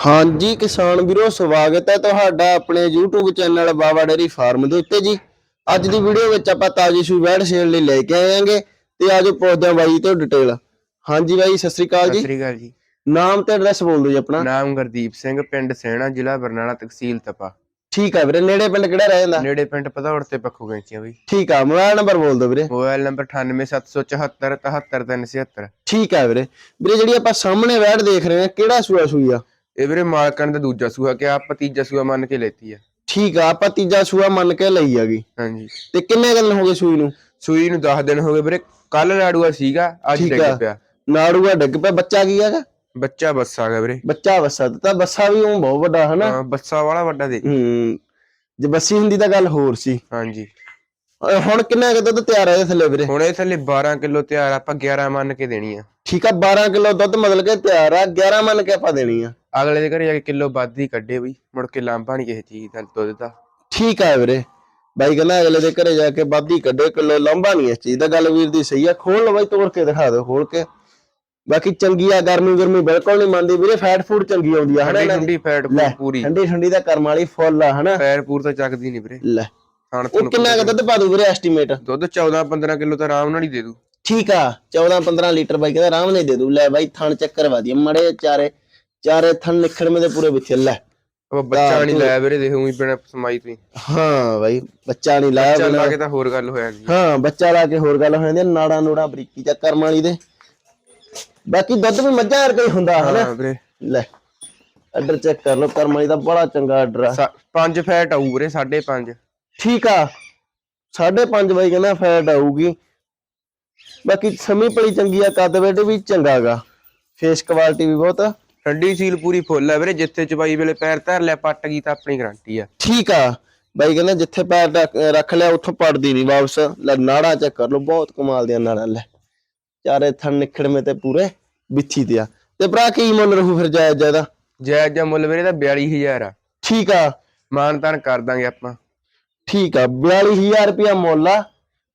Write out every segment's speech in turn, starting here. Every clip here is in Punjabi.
ਹਾਂਜੀ ਕਿਸਾਨ ਵੀਰੋ ਸਵਾਗਤ ਹੈ ਤੁਹਾਡਾ ਆਪਣੇ YouTube channel Baba dairy farm ਦੇ ਉੱਤੇ ਜੀ। ਅੱਜ ਦੀ ਵੀਡੀਓ ਵਿੱਚ ਆਪਾਂ ਤਾਜੀ ਸੂਈ ਵੈੜ ਸੇਲ ਲਈ ਲੈ ਕੇ ਆਏ ਆਂਗੇ ਤੇ ਆਜੋ ਪੁੱਛਦੇ ਹਾਂ ਬਾਈ ਤੋਂ ਡਿਟੇਲ ਹਾਂਜੀ ਬਾਈ ਸਤਿ ਸ੍ਰੀ ਅਕਾਲ ਸਤਿ ਜੀ ਸ੍ਰੀ ਅਕਾਲ ਜੀ। ਨਾਮ ਤੇ ਐਡਰੈਸ ਬੋਲ ਦਿਓ ਜੀ ਆਪਣਾ। ਨਾਮ ਗੁਰਦੀਪ ਸਿੰਘ ਪਿੰਡ ਸੈਣਾ ਜ਼ਿਲ੍ਹਾ ਬਰਨਾਲਾ ਤਹਿਸੀਲ ਤਪਾ। ਠੀਕ ਆ ਵੀਰੇ ਨੇੜੇ ਪਿੰਡ ਕਿਹੜਾ ਰਹਿ ਜਾਂਦਾ ਨੇੜੇ ਪਿੰਡ ਪਧੌੜ ਤੇ ਪੱਖੋ ਗੈਂਚੀਆਂ ਬਈ। ਠੀਕ ਆ ਮੋਬਾਈਲ ਨੰਬਰ ਬੋਲ ਦਿਓ ਵੀਰੇ। ਮੋਬਾਈਲ ਨੰਬਰ 98774 77376 ਠੀਕ ਆ ਵੀਰੇ। ਵੀਰੇ ਜਿਹੜੀ ਆਪਾਂ ਸਾਹਮਣੇ ਵੈੜ ਦੇਖ ਰਹੇ ਹਾਂ ਕਿਹੜਾ ਸੂਆ ਸੂਈ ਆ? ਇਹ ਵੀਰੇ ਮਾਲਕਾਂ ਦਾ ਦੂਜਾ ਸੂਆ ਕਿ ਆਪਾਂ ਤੀਜਾ ਸੂਆ ਮੰਨ ਕੇ ਲੈਤੀ ਆ। ਠੀਕ ਆ ਆਪਾਂ ਤੀਜਾ ਸੂਆ ਮੰਨ ਕੇ ਲਈ ਹੈਗੀ ਹਾਂਜੀ। ਤੇ ਕਿੰਨੇ ਦਿਨ ਹੋ ਗਏ ਸੂਈ ਨੂੰ? ਸੂਈ ਨੂੰ 10 ਦਿਨ ਹੋ ਗਏ ਵੀਰੇ ਕੱਲ ਲਾੜੂਆ ਸੀਗਾ ਅੱਜ ਠੀਕ ਡਿੱਗ ਆ। ਪਿਆ। ਨਾੜੂਆ ਡਿੱਗ ਪਿਆ ਬੱਚਾ ਕੀ ਹੈਗਾ? ਬੱਚਾ ਬੱਸਾ ਗਿਆ ਵੀਰੇ। ਬੱਚਾ ਬੱਸਾ ਤਾਂ ਬੱਸਾ ਵੀ ਉਹ ਬਹੁਤ ਵੱਡਾ ਹਨਾ? ਹਾਂ, ਬੱਸਾ ਵਾਲਾ ਵੱਡਾ ਦੇ। ਹੂੰ ਜੇ ਬੱਸੀ ਹੁੰਦੀ ਤਾਂ ਗੱਲ ਹੋਰ ਸੀ। ਹਾਂਜੀ। ਹੁਣ ਕਿੰਨਾ ਕੁ ਦੁੱਧ ਤਿਆਰ ਹੈ ਇਹਦੇ ਥੱਲੇ ਵੀਰੇ? ਹੁਣ ਇਹ ਥੱਲੇ 12 ਕਿਲੋ ਤਿਆਰ ਆਪਾਂ 11 ਮੰਨ ਕੇ ਦੇਣੀ ਆ। ਠੀਕ ਆ 12 ਕਿਲੋ ਦੁੱਧ ਮਤਲਬ ਕਿ ਤਿਆਰ ਆ 11 ਮੰਨ ਕੇ ਆਪਾਂ ਦੇਣੀ ਆ। ਅਗਲੇ ਦੇ ਘਰੇ ਜਾ ਕੇ ਕਿਲੋ ਵੱਧ ਹੀ ਕੱਢੇ ਬਈ ਮੁੜ ਕੇ ਲਾਂਭਾ ਨਹੀਂ ਕਿਸੇ ਚੀਜ਼ ਦਾ ਦੁੱਧ ਦਾ। ਠੀਕ ਆ ਵੀਰੇ। ਬਾਈ ਕਹਿੰਦਾ ਅਗਲੇ ਦੇ ਘਰੇ ਜਾ ਕੇ ਵਾਧੀ ਕੱਢੇ ਕਿਲੋ ਲੰਬਾ ਨਹੀਂ ਇਸ ਚੀਜ਼ ਦਾ। ਗੱਲ ਵੀਰ ਦੀ ਸਹੀ ਆ ਖੋਲ ਲਓ ਬਾਈ ਤੋੜ ਕੇ ਦਿਖਾ ਦਿਓ ਖੋਲ ਕੇ। ਬਾਕੀ ਚੰਗੀ ਆ ਗਰਮੀ ਗਰਮੀ ਬਿਲਕੁਲ ਨਹੀਂ ਮੰਨਦੀ ਵੀਰੇ ਫੈਟ ਫੂਡ ਚੰਗੀ ਆਉਂਦੀ ਆ ਹਨਾ ਠੰਡੀ ਫੈਟ ਪੂਰੀ। ਠੰਡੀ ਠੰਡੀ ਦਾ ਕਰਮ ਵਾਲੀ ਫੁੱਲ ਆ ਹਨਾ? ਪੈਰ ਪੂਰ ਤਾਂ ਚੱਕਦੀ ਨਹੀਂ ਵੀਰੇ। ਲੈ ਉਹ ਕਿੰਨਾ ਕੁ ਦੁੱਧ ਪਾ ਦੂ ਵੀਰੇ ਐਸਟੀਮੇਟ ਦੁੱਧ 14 15 ਕਿਲੋ ਤਾਂ ਆਰਾਮ ਨਾਲ ਹੀ ਦੇ ਦੂ ਠੀਕ ਆ 14 15 ਲੀਟਰ ਬਾਈ ਕਹਿੰਦਾ ਆਰਾਮ ਨਾਲ ਦੇ ਦੂ ਲੈ ਬਾਈ ਥਣ ਚੱਕਰ ਵਾਦੀ ਮੜੇ ਚਾਰੇ ਚਾਰੇ ਥਣ ਨਿਖੜਵੇਂ ਦੇ ਪੂਰੇ ਵਿੱਚ ਲੈ। ਬੱਚਾ ਨਹੀਂ ਲਾਇਆ ਵੀਰੇ ਦੇਖ ਉਹੀ ਬਿਨਾ ਸਮਾਈ ਤੋਂ ਹੀ। ਹਾਂ ਬਾਈ ਬੱਚਾ ਨਹੀਂ ਲਾਇਆ ਬਿਨਾਂ- ਲਾ ਕੇ ਤਾਂ ਹੋਰ ਗੱਲ ਹੋਇਆ ਜੀ ਹਾਂ ਬੱਚਾ ਲਾ ਕੇ ਹੋਰ ਗੱਲ ਹੋ ਜਾਂਦੀ ਨਾੜਾ ਨੂੜਾ ਬਰੀਕੀ ਚੱਕ ਕਰਮ ਵਾਲੀ ਦੇ। ਬਾਕੀ ਦੁੱਧ ਵੀ ਮੱਝਾਂ ਵਰਗਾ ਹੀ ਹੁੰਦਾ ਹਨਾ? ਹਾਂ ਵੀਰੇ। ਲੈ ਆਰਡਰ ਚੈੱਕ ਕਰ ਲਓ ਕਰਮ ਵਾਲੀ ਦਾ ਬੜਾ ਚੰਗਾ ਆਰਡਰ ਆ। ਪੰਜ ਫੈਟ ਆਊ ਵੀਰੇ 5.5 ਠੀਕ ਆ 5.5 ਬਾਈ ਕਹਿੰਦਾ ਫੈਟ ਆਊਗੀ। ਬਾਕੀ ਸਮੀ ਪਲੀ ਚੰਗੀ ਆ ਕੱਦ ਵੇਟ ਵੀ ਚੰਗਾਗਾ ਫੇਸ ਕੁਆਲਿਟੀ ਵੀ ਬਹੁਤ। ਠੰਡੀ ਸੀਲ ਪੂਰੀ ਫੁੱਲ ਹੈ ਵੀਰੇ ਜਿੱਥੇ ਚਬਾਈ ਵੇਲੇ ਪੈਰ ਧਰ ਲਿਆ ਪੱਟ ਗਈ ਤਾਂ ਆਪਣੀ ਗਾਰੰਟੀ ਆ। ਠੀਕ ਆ। ਬਾਈ ਕਹਿੰਦਾ ਜਿੱਥੇ ਪੈਰ ਰੱਖ- ਰੱਖ ਲਿਆ ਉੱਥੋਂ ਪੜਦੀ ਨਹੀਂ ਵਾਪਸ। ਲੈ ਨਾੜਾ ਚੈੱਕ ਕਰ ਲਓ ਬਹੁਤ ਕਮਾਲ ਦੀਆਂ ਨਾੜਾਂ ਲੈ। ਚਾਰੇ ਥਣ ਨਿਖੜਵੇਂ ਤੇ ਪੂਰੇ ਬਿੱਥੀ ਤੇ ਆ। ਤੇ ਭਰਾ ਕੀ ਮੁੱਲ ਰਹੂ ਫਿਰ ਜਾਇਜ਼ ਜਾਇਦਾ ਜਾਇਜ਼ ਜਿਹਾ ਮੁੱਲ ਵੀਰੇ ਦਾ 42000 ਆ। ਠੀਕ ਆ। ਮਾਨ ਤਾਨ ਕਰ ਦਾਂਗੇ ਆਪਾਂ। ਠੀਕ ਆ 42000 ਰੁਪਇਆ ਮੁੱਲ ਆ।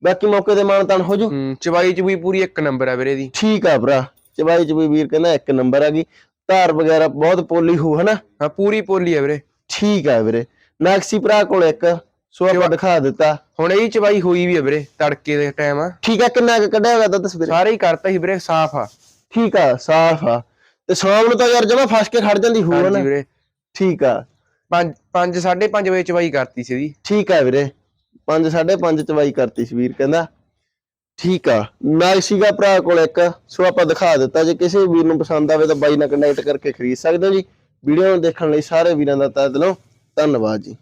ਬਾਕੀ ਮੌਕੇ ਤੇ ਮਾਨਤਾਨ ਹੋ ਜੂ। ਹੂੰ ਚਬਾਈ ਚ ਵੀ ਪੂਰੀ ਇੱਕ ਨੰਬਰ ਆ ਵੀਰੇ ਦੀ। ਠੀਕ ਆ ਭਰਾ। ਚਬਾਈ ਚ ਵੀ ਵੀਰ ਕਹਿੰਦਾ ਇੱਕ ਨੰਬਰ ਆ ਗਈ। ਧਾਰ ਵਗੈਰਾ ਬਹੁਤ ਪੋਲੀ ਹੋ ਹਨਾ? ਹਾਂ ਪੂਰੀ ਪੋਲੀ ਆ ਵੀਰੇ। ਠੀਕ ਆ ਵੀਰੇ। ਨਾਕਸੀ ਭਰਾ ਕੋਲ ਇੱਕ ਸੋ ਆਪਾਂ ਦਿਖਾ ਦਿੱਤਾ। ਹੁਣ ਇਹ ਚਬਾਈ ਹੋਈ ਵੀ ਆ ਵੀਰੇ ਤੜਕੇ ਦੇ ਟਾਈਮ ਆ। ਠੀਕ ਆ ਕਿੰਨਾ ਕੁ ਕੱਢਿਆ ਹੋਇਆ ਦੁੱਧ ਸਵੇਰੇ ਸਾਰੇ ਹੀ ਕਰਤਾ ਸੀ ਵੀਰੇ ਸਾਫ਼ ਆ। ਠੀਕ ਆ ਸਾਫ਼ ਆ। ਤੇ ਸ਼ਾਮ ਨੂੰ ਤਾਂ ਯਾਰ ਜਮਾ ਫਸ ਕੇ ਖੜ ਜਾਂਦੀ ਹਾਂਜੀ ਨਾ ਵੀਰੇ। ਠੀਕ ਆ। 5 5 5:30 ਵਜੇ ਚਬਾਈ ਕਰਤੀ ਸੀ ਦੀ ਠੀਕ ਆ ਵੀਰੇ। 5 5.5 ਚਵਾਈ ਕਰਤੀ ਸੀ ਵੀਰ ਕਹਿੰਦਾ। ਠੀਕ ਆ। ਨਾਲ ਸੀਗਾ ਭਰਾ ਕੋਲ ਇੱਕ, ਸੋ ਆਪਾਂ ਦਿਖਾ ਦਿੱਤਾ। ਜੇ ਕਿਸੇ ਵੀਰ ਨੂੰ ਪਸੰਦ ਆਵੇ ਤਾਂ ਬਾਈ ਨਾਲ ਕਨੈਕਟ ਕਰਕੇ ਖਰੀਦ ਸਕਦੇ ਹੋ ਜੀ। ਵੀਡੀਓ ਨੂੰ ਦੇਖਣ ਲਈ ਸਾਰੇ ਵੀਰਾਂ ਦਾ ਤਹਿ ਦਿਲੋਂ ਧੰਨਵਾਦ ਜੀ।